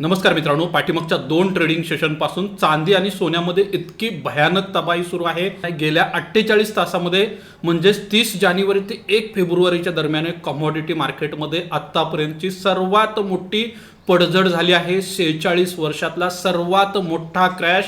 नमस्कार मित्रांनो पाठीमागच्या दोन ट्रेडिंग सेशनपासून चांदी आणि सोन्यामध्ये इतकी भयानक तबाही सुरू आहे. गेल्या अठ्ठेचाळीस तासामध्ये म्हणजेच तीस जानेवारी ते एक फेब्रुवारीच्या दरम्यान कमॉडिटी मार्केटमध्ये आत्तापर्यंतची सर्वात मोठी पडझड झाली आहे. शेहेचाळीस वर्षातला सर्वात मोठा क्रॅश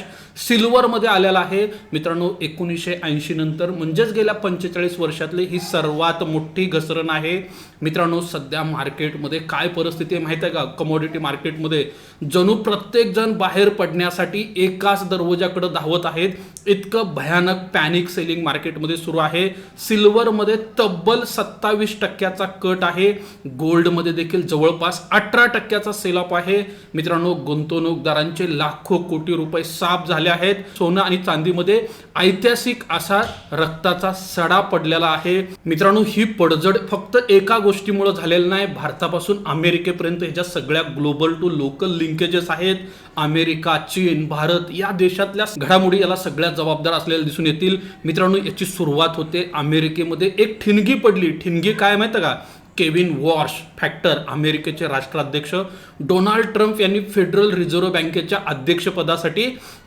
सिल्वरमध्ये आलेला आहे. मित्रांनो एकोणीसशे ऐंशी नंतर म्हणजेच गेल्या पंचेचाळीस वर्षातली ही सर्वात मोठी घसरण आहे. मित्रांनो सध्या मार्केटमध्ये काय परिस्थिती आहे माहीत आहे का? कमोडिटी मार्केटमध्ये जणू प्रत्येकजण बाहेर पडण्यासाठी एकाच दरवाजाकडे धावत आहेत. इतकं भयानक पॅनिक सेलिंग मार्केटमध्ये सुरू आहे. सिल्वरमध्ये तब्बल सत्तावीस टक्क्याचा कट आहे. गोल्डमध्ये देखील जवळपास अठरा टक्क्याचा सेल ऑफ आहे. मित्रांनो गुंतवणूकदारांचे लाखो कोटी रुपये साफ झाले आहेत. सोनं आणि चांदीमध्ये ऐतिहासिक असा रक्ताचा सडा पडलेला आहे. मित्रांनो ही पडझड फक्त एका गोष्टीमुळे झालेली नाही. भारतापासून अमेरिकेपर्यंत ह्याच्या सगळ्या ग्लोबल टू लोकल लिंकेजेस आहेत. अमेरिका चीन भारत या देशातल्या घडामोडी याला सगळ्यात जबाबदार असलेल्या दिसून येतील. मित्रांनो याची सुरुवात होते अमेरिकेमध्ये. एक ठिणगी पडली. ठिणगी काय माहिती का? केविन वॉर्श फॅक्टर अमेरिकेचे राष्ट्राध्यक्ष. डोनाल्ड ट्रम्प यांनी फेडरल रिझर्व्ह बँकेच्या अध्यक्षपदासाठी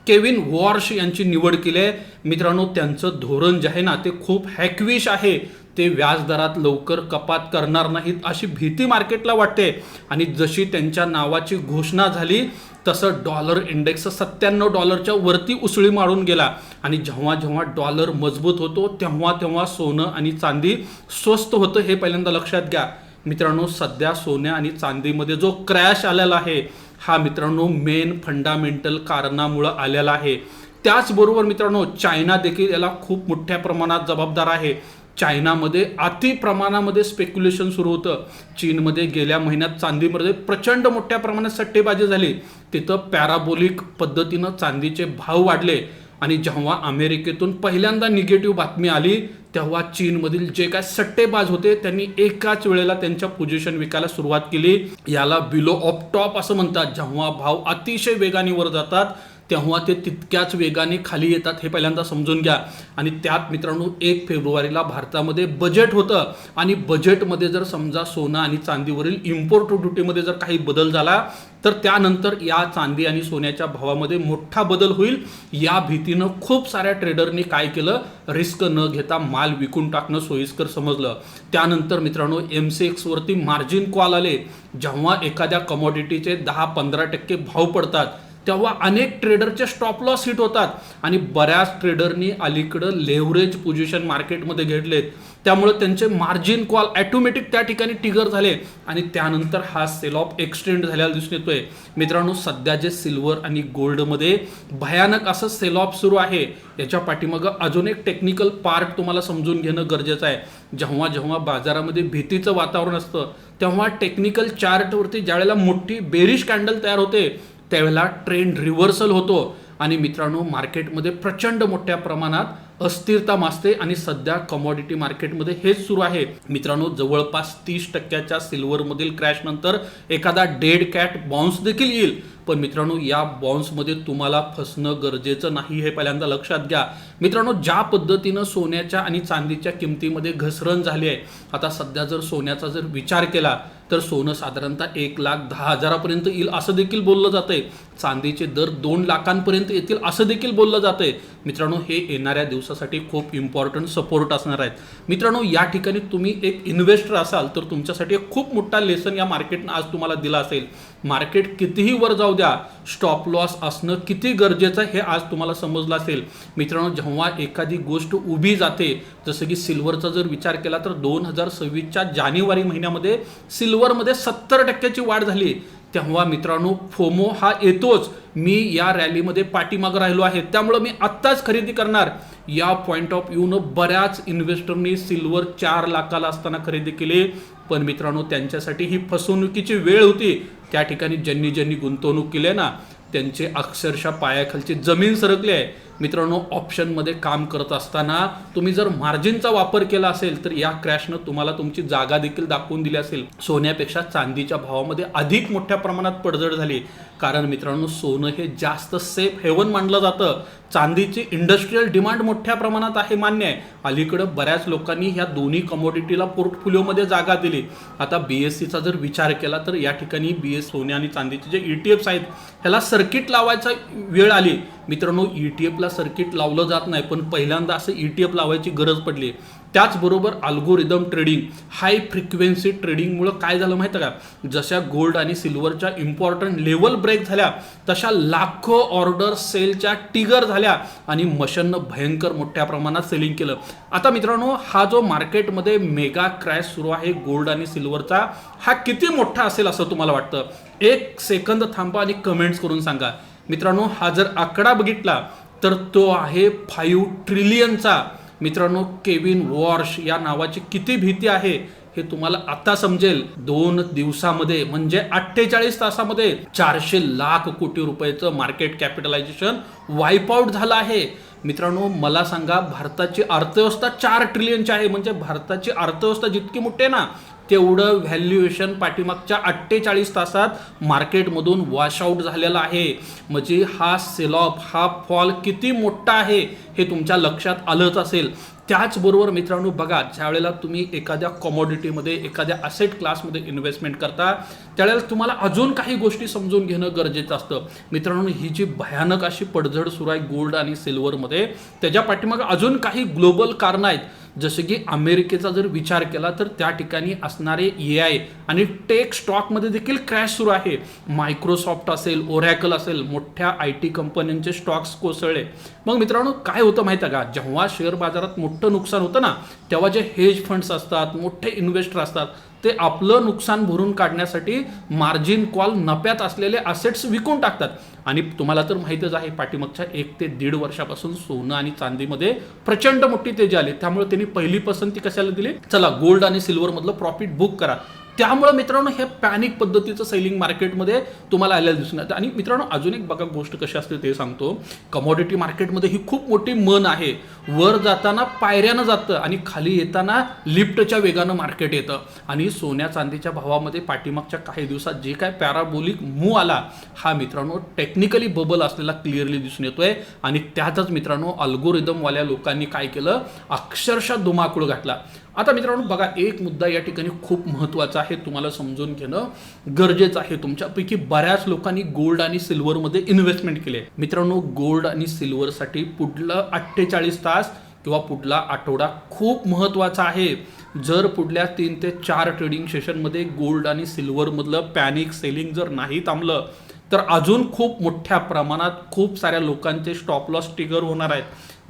केविन वॉर्श यांची निवड केली आहे. मित्रांनो त्यांचं धोरण जे आहे ना ते खूप हॅकविश आहे. ते व्याजदरात लवकर कपात करणार नाहीत अशी भीती मार्केटला वाटते. आणि जशी त्यांच्या नावाची घोषणा झाली तसं डॉलर इंडेक्स सत्त्याण्णव डॉलरच्या वरती उसळी मारून गेला. आणि जेव्हा जेव्हा डॉलर मजबूत होतो तेव्हा तेव्हा सोनं आणि चांदी स्वस्त होतं हे पहिल्यांदा लक्षात घ्या. मित्रांनो सध्या सोन्या आणि चांदीमध्ये जो क्रॅश आलेला आहे हा मित्रांनो मेन फंडामेंटल कारणामुळं आलेला आहे. त्याचबरोबर मित्रांनो चायना देखील याला खूप मोठ्या प्रमाणात जबाबदार आहे. चायनामध्ये अति प्रमाणामध्ये स्पेक्युलेशन सुरू होतं. चीनमध्ये गेल्या महिन्यात चांदीमध्ये प्रचंड मोठ्या प्रमाणात सट्टेबाजी झाली. तिथं पॅराबोलिक पद्धतीनं चांदीचे भाव वाढले. आणि जेव्हा अमेरिकेतून पहिल्यांदा निगेटिव्ह बातमी आली तेव्हा चीनमधील जे काय सट्टेबाज होते त्यांनी एकाच वेळेला त्यांच्या पोझिशन विकायला सुरुवात केली. याला बिलो ऑफ टॉप असं म्हणतात. जेव्हा भाव अतिशय वेगाने वर जातात तेव्हा ते तितक्याच वेगाने खाली येतात हे पहिल्यांदा समजून घ्या. आणि त्यात मित्रांनो एक फेब्रुवारीला भारतामध्ये बजेट होतं. आणि बजेटमध्ये जर समजा सोनं आणि चांदीवरील इम्पोर्ट ड्युटीमध्ये जर काही बदल झाला तर त्यानंतर या चांदी आणि सोन्याच्या भावामध्ये मोठा बदल होईल. या भीतीनं खूप साऱ्या ट्रेडरनी काय केलं? रिस्क न घेता माल विकून टाकणं सोयीस्कर समजलं. त्यानंतर मित्रांनो एम सी एक्सवरती मार्जिन कॉल आले. जेव्हा एखाद्या कमॉडिटीचे दहा पंधरा टक्के भाव पडतात तेव्हा अनेक ट्रेडरचे स्टॉप लॉस हिट होतात. आणि बऱ्याच ट्रेडरनी अलीकडं लेव्हरेज पोझिशन मार्केटमध्ये घेतलेत. त्यामुळे त्यांचे मार्जिन कॉल ॲटोमॅटिक त्या ठिकाणी टिगर झाले. आणि त्यानंतर हा सेल ऑफ एक्सटेंड झालेला दिसून येतोय. मित्रांनो सध्या जे सिल्वर आणि गोल्डमध्ये भयानक असं सेल ऑफ सुरू आहे याच्या पाठीमागं अजून एक टेक्निकल पार्ट तुम्हाला समजून घेणं गरजेचं आहे. जेव्हा जेव्हा बाजारामध्ये भीतीचं वातावरण असतं तेव्हा टेक्निकल चार्टवरती ज्यावेळेला मोठी बेरिश कॅन्डल तयार होते त्यावेळेला ट्रेंड रिव्हर्सल होतो. आणि मित्रांनो मार्केटमध्ये प्रचंड मोठ्या प्रमाणात अस्थिरता मासते आणि सध्या कमॉडिटी मार्केटमध्ये हेच सुरू आहे. मित्रांनो जवळपास तीस टक्क्याच्या सिल्वरमधील क्रॅश नंतर एखादा डेड कॅट बाउन्स देखील येईल. पण मित्रांनो या बाउन्समध्ये तुम्हाला फसणं गरजेचं नाही हे पहिल्यांदा लक्षात घ्या. मित्रांनो ज्या पद्धतीनं सोन्याच्या आणि चांदीच्या किमतीमध्ये घसरण झाली आहे आता सध्या जर सोन्याचा जर विचार केला तर सोनं साधारणतः एक लाख दहा हजारापर्यंत येईल असं देखील बोललं जातंय. चांदीचे दर दोन लाखांपर्यंत येतील असं देखील बोललं जातंय. मित्रांनो हे येणाऱ्या दिवसासाठी खूप इम्पॉर्टंट सपोर्ट असणार आहेत. मित्रांनो या ठिकाणी तुम्ही एक इन्व्हेस्टर असाल तर तुमच्यासाठी एक खूप मोठा लेसन या मार्केटनं आज तुम्हाला दिला असेल. मार्केट कितीही वर जाऊ द्या स्टॉप लॉस असणं किती गरजेचं आहे हे आज तुम्हाला समजलं असेल. मित्रांनो जेव्हा एखादी गोष्ट उभी जाते जसं की सिल्वरचा जर विचार केला तर दोन हजार सव्वीसच्या जानेवारी महिन्यामध्ये सिल्वर सिल्वरमध्ये सत्तर टक्क्याची वाढ झाली. तेव्हा मित्रांनो फोमो हा येतोच. मी या रॅलीमध्ये पाठीमागं राहिलो आहे. त्यामुळं मी आत्ताच खरेदी करणार. या पॉईंट ऑफ व्ह्यूनं बऱ्याच इन्व्हेस्टरनी सिल्वर चार लाखाला असताना खरेदी केली. पण मित्रांनो त्यांच्यासाठी ही फसवणुकीची वेळ होती. त्या ठिकाणी ज्यांनी ज्यांनी गुंतवणूक केली आहे ना त्यांचे अक्षरशः पायाखालची जमीन सरकली आहे. मित्रांनो ऑप्शनमध्ये काम करत असताना तुम्ही जर मार्जिनचा वापर केला असेल तर या क्रॅशनं तुम्हाला तुमची जागा देखील दाखवून दिली असेल. सोन्यापेक्षा चांदीच्या भावामध्ये अधिक मोठ्या प्रमाणात पडझड झाली. कारण मित्रांनो सोनं हे जास्त सेफ हेवन मानलं जातं. चांदीची इंडस्ट्रीयल डिमांड मोठ्या प्रमाणात आहे मान्य आहे. अलीकडं बऱ्याच लोकांनी ह्या दोन्ही कमोडिटीला पोर्टफोलिओमध्ये जागा दिली. आता बी एस सीचा जर विचार केला तर या ठिकाणी बी एस सोने आणि चांदीचे जे ई टी एफ्स आहेत ह्याला सर्किट लावायचा वेळ आली. मित्रांनो ई टी एफ एफला सर्किट लावलं जात नाही पण पहिल्यांदा असं ई टी एफ लावायची गरज पडली. त्याचबरोबर अल्गोरिदम ट्रेडिंग हाय फ्रिक्वेन्सी ट्रेडिंगमुळं काय झालं माहितं का? जशा गोल्ड आणि सिल्वरच्या इम्पॉर्टंट लेवल ब्रेक झाल्या तशा लाखो ऑर्डर सेलच्या टिगर झाल्या आणि मशननं भयंकर मोठ्या प्रमाणात सेलिंग केलं. आता मित्रांनो हा जो मार्केटमध्ये मेगा क्रॅश सुरू आहे गोल्ड आणि सिल्वरचा हा किती मोठा असेल असं तुम्हाला वाटतं? एक सेकंद थांबा आणि कमेंट्स करून सांगा. मित्रांनो हा जर आकडा बघितला तर तो आहे फाईव्ह ट्रिलियनचा मित्रांनो केविन वॉर्श या नावाची किती भीती आहे हे तुम्हाला आता समजेल. दोन दिवसामध्ये म्हणजे अठ्ठेचाळीस तासामध्ये चारशे लाख कोटी रुपयाचं मार्केट कॅपिटलायझेशन वाईपआउट झालं आहे. मित्रांनो मला सांगा भारताची अर्थव्यवस्था चार ट्रिलियनची आहे. म्हणजे भारताची अर्थव्यवस्था जितकी मोठी आहे ना तेवढं व्हॅल्युएशन पाठीमागच्या अठ्ठेचाळीस तासात मार्केटमधून वॉशआउट झालेला आहे. म्हणजे हा सेलॉप हा फॉल किती मोठा आहे हे तुमच्या लक्षात आलंच असेल. त्याचबरोबर मित्रांनो बघा ज्यावेळेला तुम्ही एखाद्या कॉमोडिटीमध्ये एखाद्या असेट क्लासमध्ये इन्व्हेस्टमेंट करता त्यावेळेला तुम्हाला अजून काही गोष्टी समजून घेणं गरजेचं असतं. मित्रांनो ही जी भयानक अशी पडझड सुरू आहे गोल्ड आणि सिल्वरमध्ये त्याच्या पाठीमागं अजून काही ग्लोबल कारणं आहेत. जसे की अमेरिकेचा जर विचार केला तर त्या ठिकाणी असणारे ए आय आणि टेक स्टॉकमध्ये देखील क्रॅश सुरू आहे. मायक्रोसॉफ्ट असेल ओरॅकल असेल मोठ्या आय टी कंपन्यांचे स्टॉक्स कोसळले. मग मित्रांनो काय होतं माहिती आहे का? जेव्हा शेअर बाजारात मोठं नुकसान होतं ना तेव्हा जे हेज फंड्स असतात मोठे इन्व्हेस्टर असतात ते आपलं नुकसान भरून काढण्यासाठी मार्जिन कॉल नफ्यात असलेले असेट्स विकून टाकतात. आणि तुम्हाला तर माहितच आहे पाठीमागच्या एक ते दीड वर्षापासून सोनं आणि चांदीमध्ये प्रचंड मोठी तेजी आली. त्यामुळे त्यांनी पहिली पसंती कशाला दिली? चला गोल्ड आणि सिल्वर मधलं प्रॉफिट बुक करा. त्यामुळं मित्रांनो हे पॅनिक पद्धतीचं सेलिंग मार्केटमध्ये तुम्हाला आलेलं दिसून येतं आणि मित्रांनो अजून एक बघा गोष्ट कशी असते ते सांगतो. कमॉडिटी मार्केटमध्ये ही खूप मोठी मन आहे. वर जाताना पायऱ्यानं जातं आणि खाली येताना लिफ्टच्या वेगानं मार्केट येतं. आणि सोन्या चांदीच्या भावामध्ये पाठीमागच्या काही दिवसात जे काय पॅराबोलिक मूव आला हा मित्रांनो टेक्निकली बबल असलेला क्लिअरली दिसून येतोय. आणि त्यातच मित्रांनो अल्गोरिदमवाल्या लोकांनी काय केलं? अक्षरशः धुमाकूळ घातला. आता मित्रांनो बघा एक मुद्दा या ठिकाणी खूप महत्त्वाचा आहे तुम्हाला समजून घेणं गरजेचं आहे. तुमच्यापैकी बऱ्याच लोकांनी गोल्ड आणि सिल्वरमध्ये इन्व्हेस्टमेंट केले मित्रांनो गोल्ड आणि सिल्वरसाठी पुढलं अठ्ठेचाळीस तास किंवा पुढला आठवडा खूप महत्त्वाचा आहे. जर पुढल्या तीन ते चार ट्रेडिंग सेशनमध्ये गोल्ड आणि सिल्वरमधलं पॅनिक सेलिंग जर नाही थांबलं तर अजून खूप मोठ्या प्रमाणात खूप साऱ्या लोकांचे स्टॉप लॉस टिगर होणार आहेत.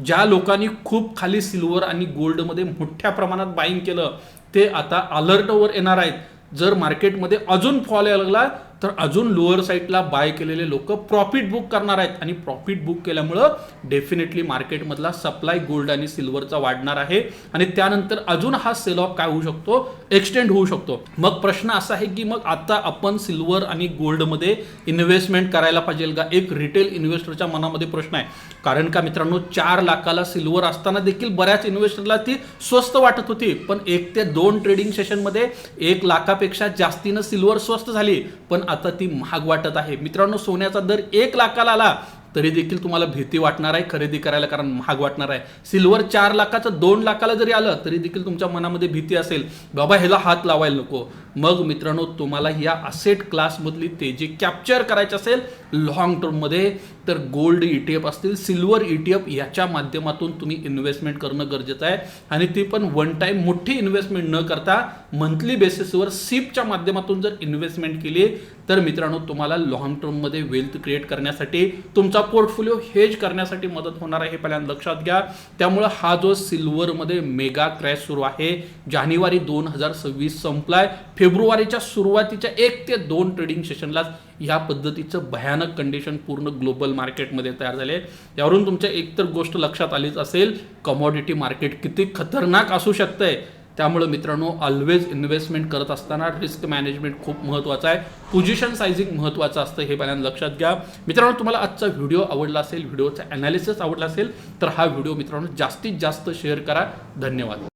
ज्या लोकांनी खूप खाली सिल्वर आणि गोल्डमध्ये मोठ्या प्रमाणात बाईंग केलं ते आता अलर्टवर येणार आहेत. जर मार्केटमध्ये अजून फॉल यायला लागला तर अजून लोअर साईडला बाय केलेले लोक प्रॉफिट बुक करणार आहेत. आणि प्रॉफिट बुक केल्यामुळं डेफिनेटली मार्केटमधला सप्लाय गोल्ड आणि सिल्वरचा वाढणार आहे. आणि त्यानंतर अजून हा सेल ऑफ काय होऊ शकतो? एक्सटेंड होऊ शकतो. मग प्रश्न असा आहे की मग आता आपण सिल्वर आणि गोल्डमध्ये इन्व्हेस्टमेंट करायला पाहिजे का? एक रिटेल इन्व्हेस्टरच्या मनामध्ये प्रश्न आहे. कारण का मित्रांनो चार लाखाला सिल्वर असताना देखील बऱ्याच इन्व्हेस्टरला ती स्वस्त वाटत होती. पण एक ते दोन ट्रेडिंग सेशनमध्ये एक लाखापेक्षा जास्तीनं सिल्वर स्वस्त झाली. पण आता ती महाग वाटत आहे. मित्रांनो सोन्याचा दर एक लाखाला आला तरी देखील तुम्हाला भीती वाटणार आहे खरेदी करायला कारण महाग वाटणार आहे. सिल्वर चार लाखाचं दोन लाखाला जरी आलं तरी देखील तुमच्या मनामध्ये भीती असेल बाबा ह्याला हात लावायला नको. मग मित्रांनो तुम्हाला या असेट क्लासमधली तेजी कॅप्चर करायची असेल लॉंग टर्ममध्ये तर गोल्ड ई टी एफ असतील सिल्वर ई टी एफ याच्या माध्यमातून तुम्ही इन्व्हेस्टमेंट करणं गरजेचं आहे. आणि ती पण वन टाईम मोठी इन्व्हेस्टमेंट न करता मंथली बेसिसवर सिपच्या माध्यमातून जर इन्व्हेस्टमेंट केली तर मित्रांनो तुम्हाला लॉंग टर्ममध्ये वेल्थ क्रिएट करण्यासाठी तुमचा पोर्टफोलिओ हेज करण्यासाठी मदत होणार आहे हे पहिल्यांदा लक्षात घ्या. त्यामुळं हा जो सिल्वरमध्ये मेगा क्रॅश सुरू आहे जानेवारी दोन हजार सव्वीस संपलाय. फेब्रुवारीच्या सुरुवातीच्या एक ते दोन ट्रेडिंग सेशनलाच ह्या पद्धतीचं भयानक कंडिशन पूर्ण ग्लोबल मार्केटमध्ये तयार झाले यावरून तुमच्या एकतर गोष्ट लक्षात आलीच असेल कमॉडिटी मार्केट किती खतरनाक असू शकतंय. त्यामुळे मित्रांनो ऑलवेज इन्व्हेस्टमेंट करत असताना रिस्क मॅनेजमेंट खूप महत्त्वाचं आहे. पोझिशन सायझिंग महत्त्वाचं असतं हे पहिल्यांदा लक्षात घ्या. मित्रांनो तुम्हाला आजचा व्हिडिओ आवडला असेल व्हिडिओचा ॲनालिसिस आवडला असेल तर हा व्हिडिओ मित्रांनो जास्तीत जास्त शेअर करा. धन्यवाद.